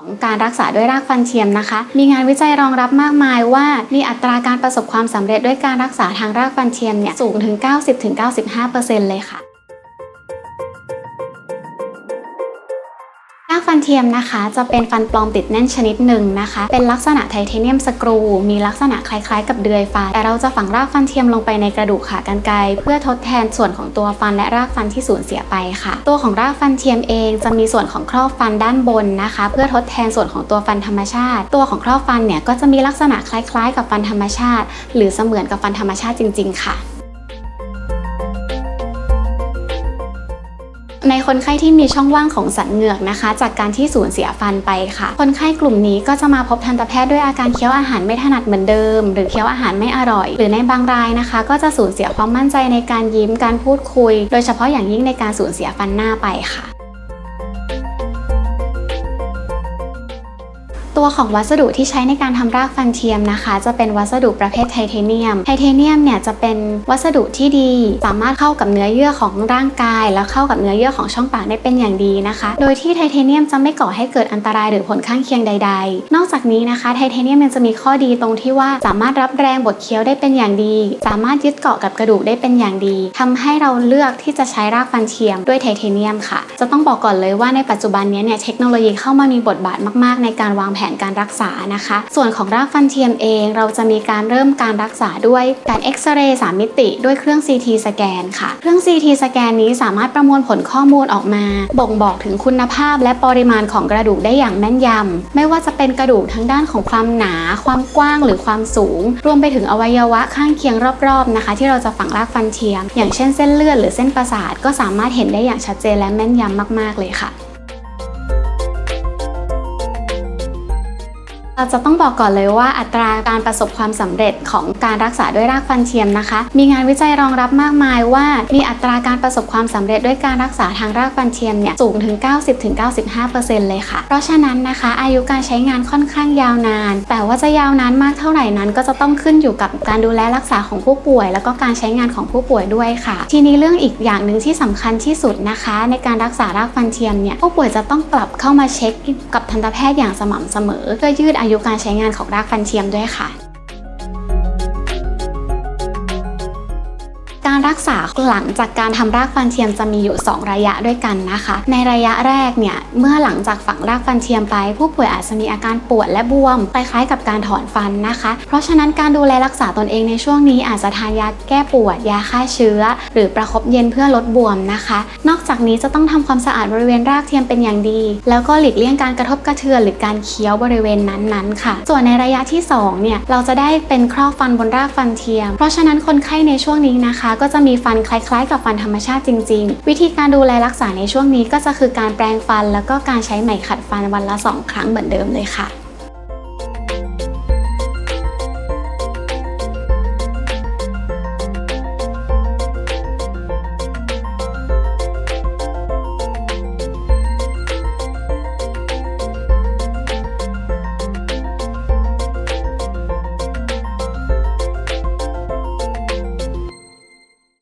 ของการรักษาด้วยรากฟันเทียมนะคะ มีงานวิจัยรองรับมากมายว่า มีอัตราการประสบความสำเร็จด้วยการรักษาทางรากฟันเทียมเนี่ยสูงถึง 90-95%เลยค่ะ ฟันเทียมนะคะ จะเป็นฟันปลอมติดแน่นชนิดหนึ่งนะคะ เป็นลักษณะไทเทเนียมสกรู มีลักษณะคล้ายๆ กับเดือยฟัน แต่เราจะฝังรากฟันเทียมลงไปในกระดูกขากรรไกรเพื่อทดแทนส่วนของตัวฟันและรากฟันที่สูญเสียไปค่ะ ตัวของรากฟันเทียมเองจะมีส่วนของครอบฟันด้านบนนะคะ เพื่อทดแทนส่วนของตัวฟันธรรมชาติ ตัวของครอบฟันเนี่ยก็จะมีลักษณะคล้าย ๆ กับฟันธรรมชาติ หรือเสมือนกับฟันธรรมชาติจริง ๆ ค่ะ ในคนไข้ที่มีช่องว่างของสันเหงือกนะคะ จากการที่สูญเสียฟันไปค่ะ คนไข้กลุ่มนี้ก็จะมาพบทันตแพทย์ด้วยอาการเคี้ยวอาหารไม่ถนัดเหมือนเดิม หรือเคี้ยวอาหารไม่อร่อย หรือในบางรายนะคะ ก็จะสูญเสียความมั่นใจในการยิ้มการพูดคุย โดยเฉพาะอย่างยิ่งในการสูญเสียฟันหน้าไปค่ะ ตัวของวัสดุที่ใช้ในการทำรากฟันเทียมนะคะ จะเป็นวัสดุประเภทไทเทเนียม ไทเทเนียมเนี่ยจะเป็นวัสดุที่ดี สามารถเข้ากับเนื้อเยื่อของร่างกาย แล้วเข้ากับเนื้อเยื่อของช่องปากได้เป็นอย่างดีนะคะ โดยที่ไทเทเนียมจะไม่ก่อให้เกิดอันตรายหรือผลข้างเคียงใด ๆ นอกจากนี้นะคะไทเทเนียมยังจะมีข้อดีตรงที่ว่าสามารถรับแรงบดเคี้ยวได้เป็นอย่างดี สามารถยึดเกาะกับกระดูกได้เป็นอย่างดีทำให้เราเลือกที่จะใช้รากฟันเทียมด้วยไทเทเนียมค่ะ จะต้องบอกก่อนเลยว่าในปัจจุบันนี้เนี่ยเทคโนโลยีเข้ามามีบทบาทมากๆ ในการวางแผนการรักษานะคะ ส่วนของรากฟันเทียมเองเราจะมีการเริ่มการรักษาด้วยการเอ็กซเรย์3มิติ ด้วยเครื่อง CT สแกนค่ะ เครื่อง CT สแกนนี้สามารถประมวลผลข้อมูลออกมา บ่งบอกถึงคุณภาพและปริมาณของกระดูกได้อย่างแม่นยำ ไม่ว่าจะเป็นกระดูกทั้งด้านของความหนา ความกว้างหรือความสูง รวมไปถึงอวัยวะข้างเคียงรอบๆนะคะ ที่เราจะฝังรากฟันเทียม อย่างเช่นเส้นเลือดหรือเส้นประสาทก็สามารถเห็นได้อย่างชัดเจนและแม่นยำมาก ๆ เลยค่ะ ราจะต้องบอกก่อนเลยว่าอัตราการประสบความสำเร็จของการรักษาด้วยรากฟันเทียมนะคะ มีงานวิจัยรองรับมากมายว่า มีอัตราการประสบความสำเร็จด้วยการรักษาทางรากฟันเทียมเนี่ยสูงถึง 90-95%เลยค่ะ เพราะฉะนั้นนะคะ อายุการใช้งานค่อนข้างยาวนาน แต่ว่าจะยาวนานมากเท่าไหร่นั้น ก็จะต้องขึ้นอยู่กับการดูแลรักษาของผู้ป่วย แล้วก็การใช้งานของผู้ป่วยด้วยค่ะ ทีนี้เรื่องอีกอย่างหนึ่งที่สำคัญที่สุดนะคะ ในการรักษารากฟันเทียมเนี่ยผู้ป่วยจะต้องกลับเข้ามาเช็คกับทันตแพทย์อย่างสม่ำเสมอเพื่อยืดอายุยุการใช้งานของรากฟันเทียมด้วยค่ะ รักษาหลังจากการทำรากฟันเทียมจะมีอยู่ 2 ระยะด้วยกันนะคะ ในระยะแรกเนี่ยเมื่อหลังจากฝังรากฟันเทียมไป ผู้ป่วยอาจจะมีอาการปวดและบวมคล้ายๆกับการถอนฟันนะคะ เพราะฉะนั้นการดูแลรักษาตนเองในช่วงนี้อาจจะทานยาแก้ปวดยาฆ่าเชื้อ หรือประคบเย็นเพื่อลดบวมนะคะ นอกจากนี้จะต้องทำความสะอาดบริเวณรากเทียมเป็นอย่างดี แล้วก็หลีกเลี่ยงการกระทบกระเทือนหรือการเคี้ยวบริเวณนั้นๆค่ะ ส่วนในระยะที่สองเนี่ยเราจะได้เป็นครอบฟันบนรากฟันเทียม เพราะฉะนั้นคนไข้ในช่วงนี้นะคะ ก็จะจะมีฟันคล้ายๆ กับฟันธรรมชาติจริง ๆ วิธีการดูแลรักษาในช่วงนี้ก็จะคือการแปรงฟัน แล้วก็การใช้ไหมขัดฟันวันละ 2 ครั้งเหมือนเดิมเลยค่ะ